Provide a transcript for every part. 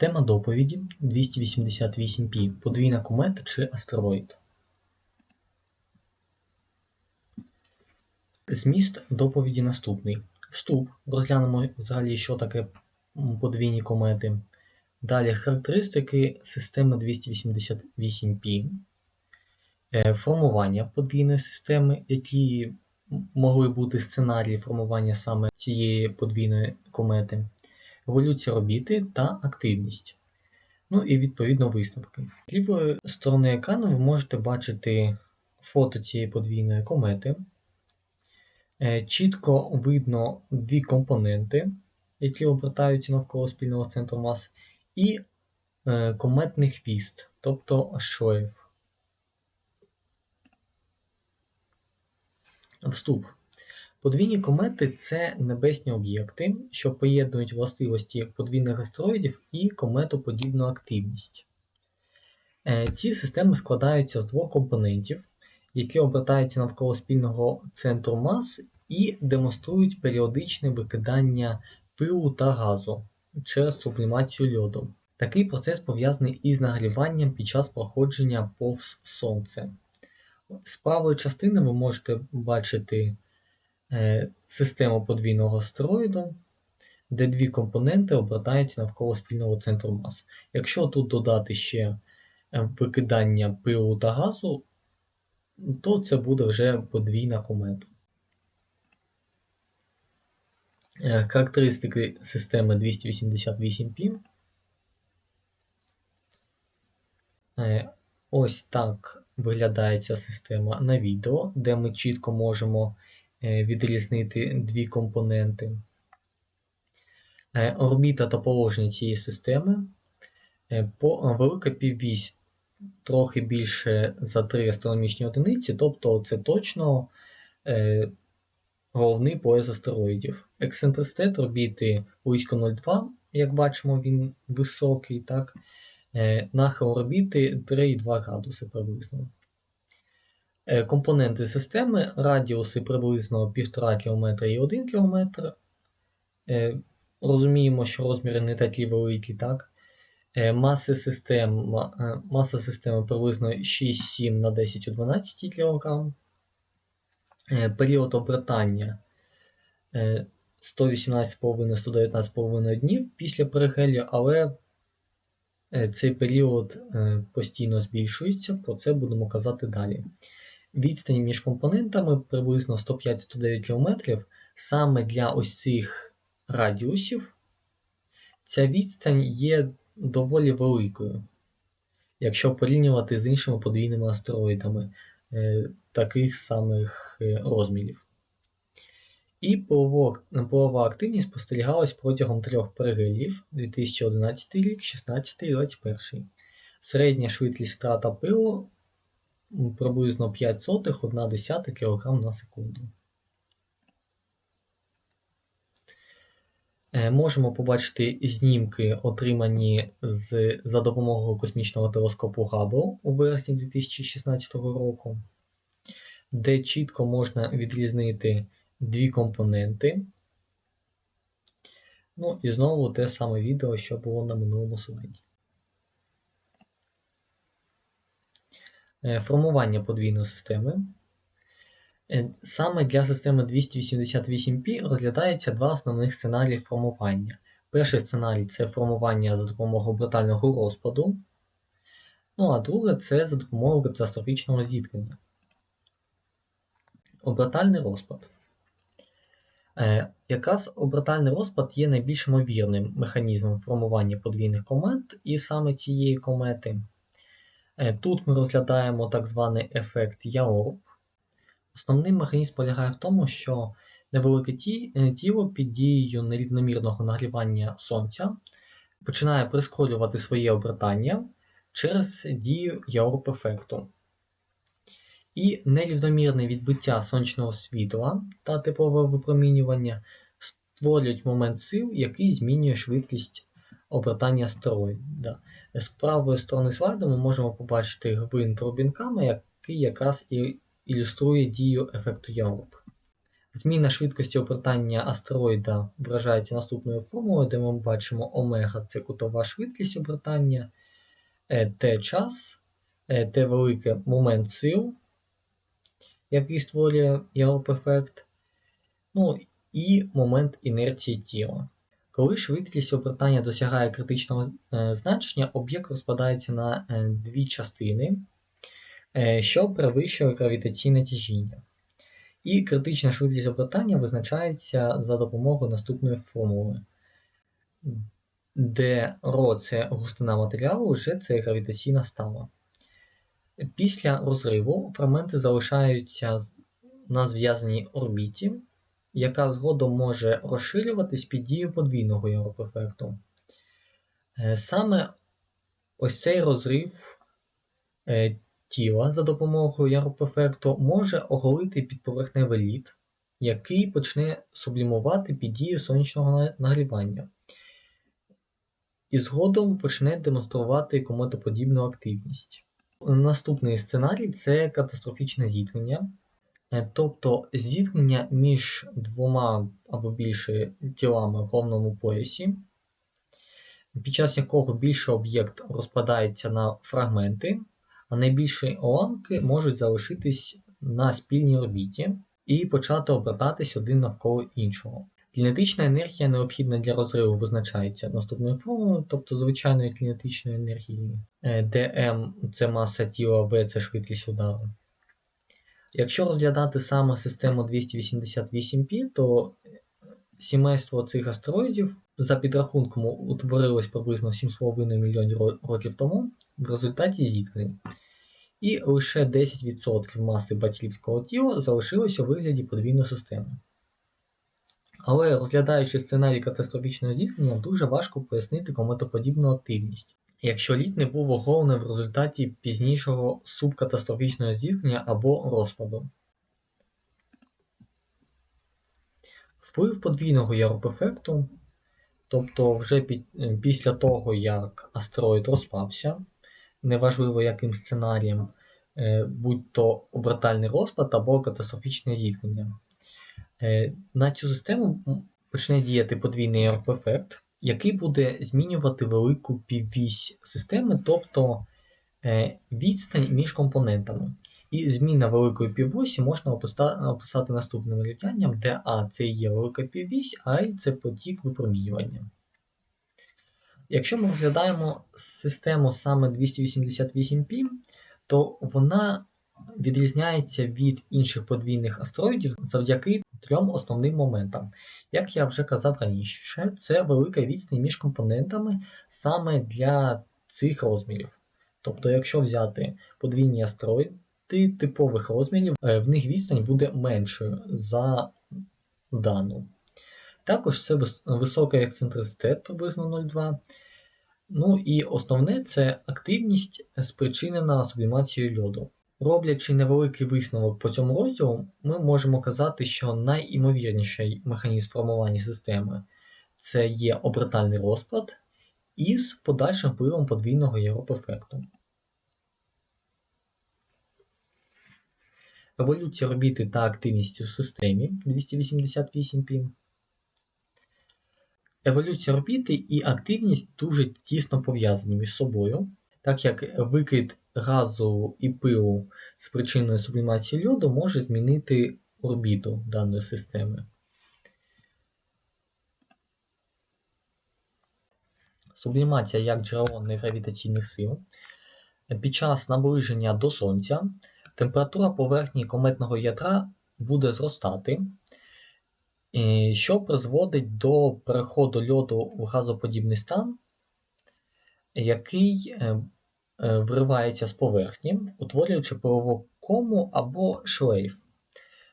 Тема доповіді 288P Подвійна комета чи астероїд. Зміст доповіді наступний. Вступ. Розглянемо взагалі, що таке подвійні комети. Далі характеристики системи 288P, е, формування подвійної системи, які могли бути сценарії формування саме цієї подвійної комети еволюція робіти та активність. Ну і відповідно висновки. З лівої сторони екрану ви можете бачити фото цієї подвійної комети. Е, чітко видно дві компоненти, які обертаються навколо спільного центру мас, і е, кометний хвіст, тобто шлейф. Вступ. Подвійні комети це небесні об'єкти, що поєднують властивості подвійних астероїдів і кометоподібну активність. Е, ці системи складаються з двох компонентів, які обертаються навколо спільного центру мас і демонструють періодичне викидання пилу та газу через сублімацію льоду. Такий процес пов'язаний із нагріванням під час проходження повз Сонце. З правої частини ви можете бачити систему подвійного астероїду, де дві компоненти обертаються навколо спільного центру мас. Якщо тут додати ще е, викидання пилу та газу, то це буде вже подвійна комета. Е, характеристики системи 288P. Ось так виглядає ця система на відео, де ми чітко можемо Е, відрізнити дві компоненти. Е, орбіта та положення цієї системи. Е, велика піввісь трохи більше за 3 астрономічні одиниці, тобто це точно головний пояс астероїдів. Ексцентриситет орбіти близько 0,2, як бачимо, він високий. так? Нахил орбіти 3,2 градуси приблизно. Е, компоненти системи, радіуси приблизно 1,5 км і 1 км. Е, розуміємо, що розміри не такі великі. так? Е, маси систем, Маса системи приблизно 6-7 на 10 у 12 кг. Період обертання 118,5-119,5 днів після перигелію, але цей період постійно збільшується, про це будемо казати далі. Відстань між компонентами приблизно 105-109 км. Саме для ось цих радіусів ця відстань є доволі великою, якщо порівнювати з іншими подвійними астероїдами е, таких самих е, розмірів. І полова активність спостерігалась протягом трьох перигелів 2011 рік, 2016 і 2021. Середня швидкість втрата пилу приблизно 5 сотих 1 десята кг на секунду. Е, можемо побачити знімки, отримані з, за допомогою космічного телескопу Hubble у вересні 2016 року, де чітко можна відрізнити дві компоненти. Ну і знову те саме відео, що було на минулому слайді. Формування подвійної системи. Е, саме для системи 288P розглядається два основних сценарії формування. Перший сценарій це формування за допомогою брутального розпаду. Ну, а друге це за допомогою катастрофічного зіткнення. Обратальний розпад. Е, якраз обратальний розпад є найбільш ймовірним механізмом формування подвійних комет, і саме цієї комети. Е, тут ми розглядаємо так званий ефект Яорб. Основний механізм полягає в тому, що невелике е, тіло під дією нерівномірного нагрівання Сонця починає прискорювати своє обертання через дію Яорб-ефекту. І нерівномірне відбиття сонячного світла та теплове випромінювання створюють момент сил, який змінює швидкість обертання астероїда. З правої сторони слайду ми можемо побачити гвинт Робінкама, який якраз і ілюструє дію ефекту Яурб. Зміна швидкості обертання астероїда виражається наступною формулою, де ми бачимо омега це кутова швидкість обертання, е, Т час, е, Т велике момент сил, який створює єлоп-ефект, ну і момент інерції тіла. Коли швидкість обертання досягає критичного е, значення, об'єкт розпадається на дві частини, що перевищує гравітаційне тяжіння. І критична швидкість обертання визначається за допомогою наступної формули, де ρ це густина матеріалу, G це гравітаційна става. Після розриву фрагменти залишаються на зв'язаній орбіті, яка згодом може розширюватись під дією подвійного європефекту. Е, саме ось цей розрив е, тіла за допомогою яропефекту може оголити підповерхневий лід, який почне сублімувати під дією сонячного нагрівання. І згодом почне демонструвати кометоподібну активність. Наступний сценарій це катастрофічне зіткнення, тобто зіткнення між двома або більше тілами в головному поясі, під час якого більший об'єкт розпадається на фрагменти, а найбільші уламки можуть залишитись на спільній орбіті і почати обертатись один навколо іншого. Кінетична енергія необхідна для розриву визначається наступною формулою, тобто звичайної кінетичної енергії, де М це маса тіла, В це швидкість удару. Якщо розглядати саме систему 288P, то сімейство цих астероїдів за підрахунком утворилось приблизно 7,5 мільйонів років тому в результаті зіткнень. І лише 10% маси батьківського тіла залишилося у вигляді подвійної системи. Але розглядаючи сценарій катастрофічного зіткнення, дуже важко пояснити кометоподібну активність, якщо лід не був оголений в результаті пізнішого субкатастрофічного зіткнення або розпаду. Вплив подвійного яропефекту, тобто вже під, після того, як астероїд розпався, неважливо яким сценарієм, е, будь-то обертальний розпад або катастрофічне зіткнення. Е, на цю систему почне діяти подвійний ефект, який буде змінювати велику піввісь системи, тобто е, відстань між компонентами. І зміна великої півосі можна описати наступним рівнянням, де А це є велика піввісь, а L це потік випромінювання. Якщо ми розглядаємо систему саме 288P, то вона відрізняється від інших подвійних астероїдів завдяки трьом основним моментам. Як я вже казав раніше, це велика відстань між компонентами саме для цих розмірів. Тобто, якщо взяти подвійні астероїди типових розмірів, е, в них відстань буде меншою за дану. Також це високий ексцентриситет приблизно 0,2. Ну і основне це активність спричинена сублімацією льоду. Роблячи невеликий висновок по цьому розділу, ми можемо казати, що найімовірніший механізм формування системи це є обертальний розпад із подальшим впливом подвійного єроп-ефекту. Еволюція орбіти та активність у системі 288 π Еволюція орбіти і активність дуже тісно пов'язані між собою, так як викид газу і пилу з причиною сублімації льоду може змінити орбіту даної системи. Сублімація як джерело негравітаційних сил. Під час наближення до Сонця температура поверхні кометного ядра буде зростати, що призводить до переходу льоду в газоподібний стан, який е, е, виривається з поверхні, утворюючи пилову кому або шлейф.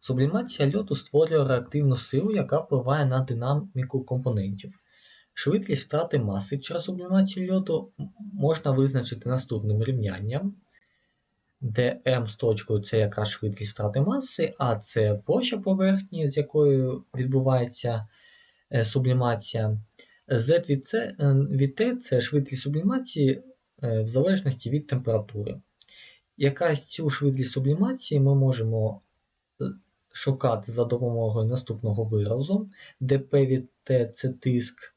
Сублімація льоду створює реактивну силу, яка впливає на динаміку компонентів. Швидкість втрати маси через сублімацію льоду можна визначити наступним рівнянням де з точкою це якраз швидкість втрати маси, а це площа поверхні, з якою відбувається е, сублімація. Z від, C, е, T це швидкість сублімації е, в залежності від температури. Якась цю швидкість сублімації ми можемо шукати за допомогою наступного виразу, де від T це тиск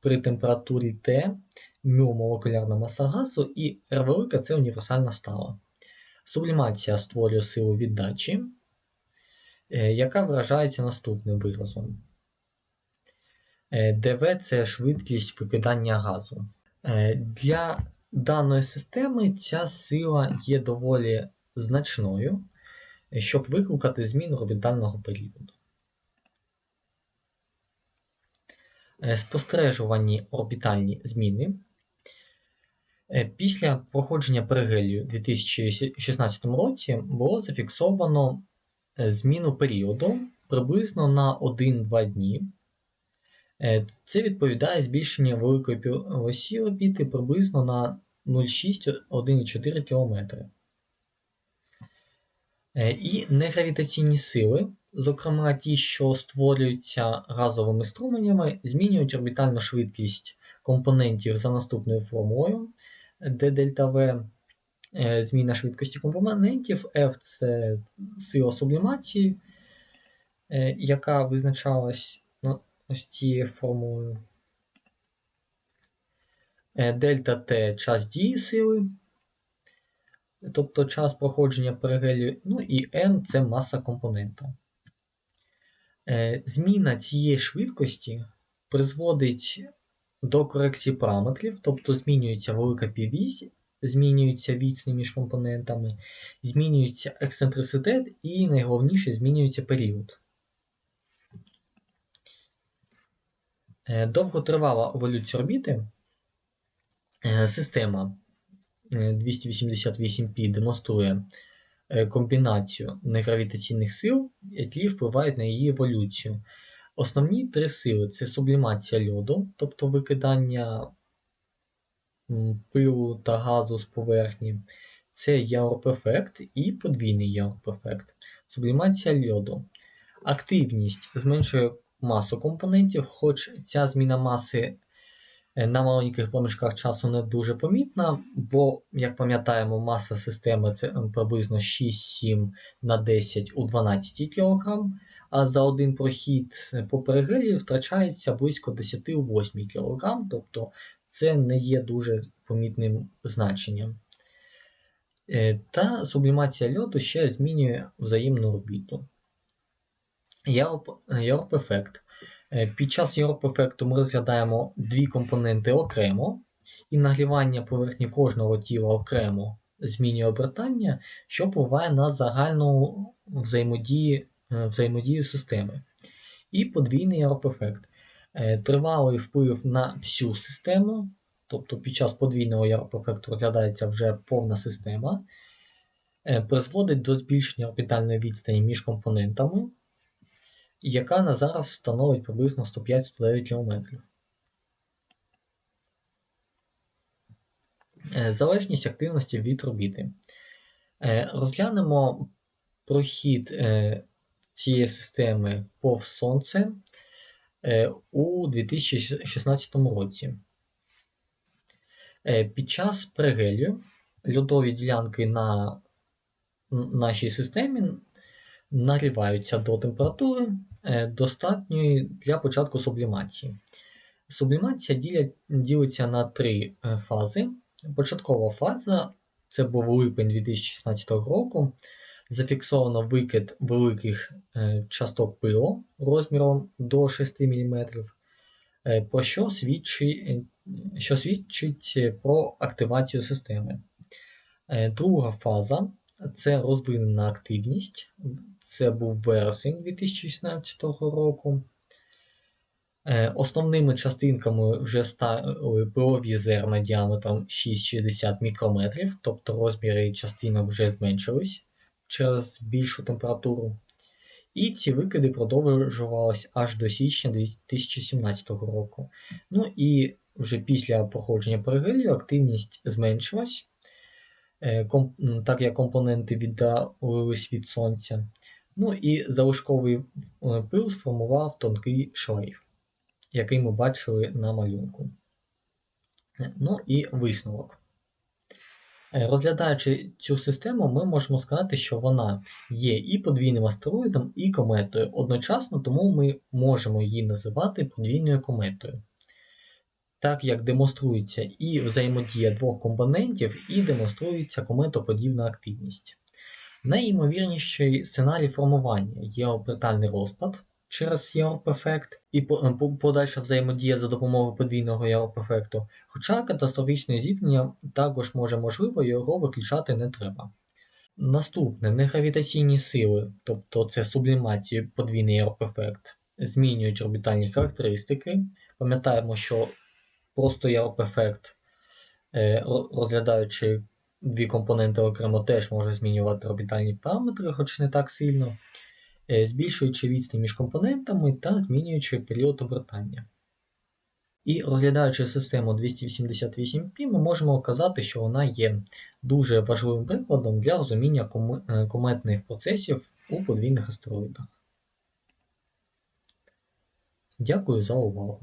при температурі T, μ молекулярна маса газу і R велика це універсальна стала. Сублімація створює силу віддачі, е, яка виражається наступним виразом. Е, ДВ це швидкість викидання газу. Е, для даної системи ця сила є доволі значною, щоб викликати зміну орбітального періоду. Спостережувані орбітальні зміни Е, після проходження перигелію у 2016 році було зафіксовано е, зміну періоду приблизно на 1-2 дні. Е, це відповідає збільшенню великої осі орбіти приблизно на 0,6-1,4 км. І негравітаційні сили, зокрема ті, що створюються газовими струменями, змінюють орбітальну швидкість компонентів за наступною формулою де дельта В е, зміна швидкості компонентів, F це сила сублімації, е, яка визначалась ось цією формулою. Е, дельта Т час дії сили, тобто час проходження перигелію, ну і N це маса компонента. Зміна цієї швидкості призводить до корекції параметрів, тобто змінюється велика піввісь, змінюється відстань між компонентами, змінюється ексцентриситет і найголовніше змінюється період. Довготривала еволюція орбіти. Е, система 288P е, демонструє комбінацію негравітаційних сил, які впливають на її еволюцію. Основні три сили це сублімація льоду, тобто викидання пилу та газу з поверхні, це Яорп-ефект і подвійний Яорп-ефект. Сублімація льоду. Активність зменшує масу компонентів, хоч ця зміна маси е, на маленьких проміжках часу не дуже помітна, бо, як пам'ятаємо, маса системи це приблизно 6-7 на 10 у 12 кг а за один прохід по перигелії втрачається близько 10 у 8 кг, тобто це не є дуже помітним значенням. Е, та сублімація льоду ще змінює взаємну орбіту. Ярп-ефект. Е, під час ярп-ефекту ми розглядаємо дві компоненти окремо, і нагрівання поверхні кожного тіла окремо змінює обертання, що впливає на загальну взаємодію Е, взаємодію системи. І подвійний ярп-ефект. Е, тривалий вплив на всю систему, тобто під час подвійного ярп-ефекту розглядається вже повна система, призводить до збільшення орбітальної відстані між компонентами, яка на зараз становить приблизно 105-109 км. Залежність активності від орбіти. Розглянемо прохід цієї системи повз Сонце е, у 2016 році. Е, під час пригелію льодові ділянки на нашій системі нагріваються до температури е, достатньої для початку сублімації. Сублімація ділиться на три фази. Початкова фаза це був липень 2016 року зафіксовано викид великих е, часток пилу розміром до 6 мм, е, про що свідчить, е, що свідчить про активацію системи. Друга фаза це розвинена активність. Це був вересень 2016 року. Основними частинками вже стали пилові зерна діаметром 6,60 мікрометрів, тобто розміри частинок вже зменшились через більшу температуру. І ці викиди продовжувалися аж до січня 2017 року. Ну і вже після проходження перигелію активність зменшилась, е, так як компоненти віддалились від сонця. Ну і залишковий е, пил сформував тонкий шлейф, який ми бачили на малюнку. Ну і висновок. Е, Розглядаючи цю систему, ми можемо сказати, що вона є і подвійним астероїдом, і кометою. Одночасно, тому ми можемо її називати подвійною кометою. Так як демонструється і взаємодія двох компонентів, і демонструється кометоподібна активність. Найімовірніший сценарій формування є орбітальний розпад через Європ-ефект і е, по- подальша взаємодія за допомогою подвійного Європ-ефекту, хоча катастрофічне зіткнення також може можливо, його виключати не треба. Наступне негравітаційні сили, тобто це сублімації подвійний Європ-ефект, змінюють орбітальні характеристики. Пам'ятаємо, що просто Європ-ефект, е, розглядаючи дві компоненти окремо, теж може змінювати орбітальні параметри, хоч не так сильно, е, збільшуючи відстань між компонентами та змінюючи період обертання. І розглядаючи систему 288P, ми можемо казати, що вона є дуже важливим прикладом для розуміння е, кометних процесів у подвійних астероїдах. Дякую за увагу.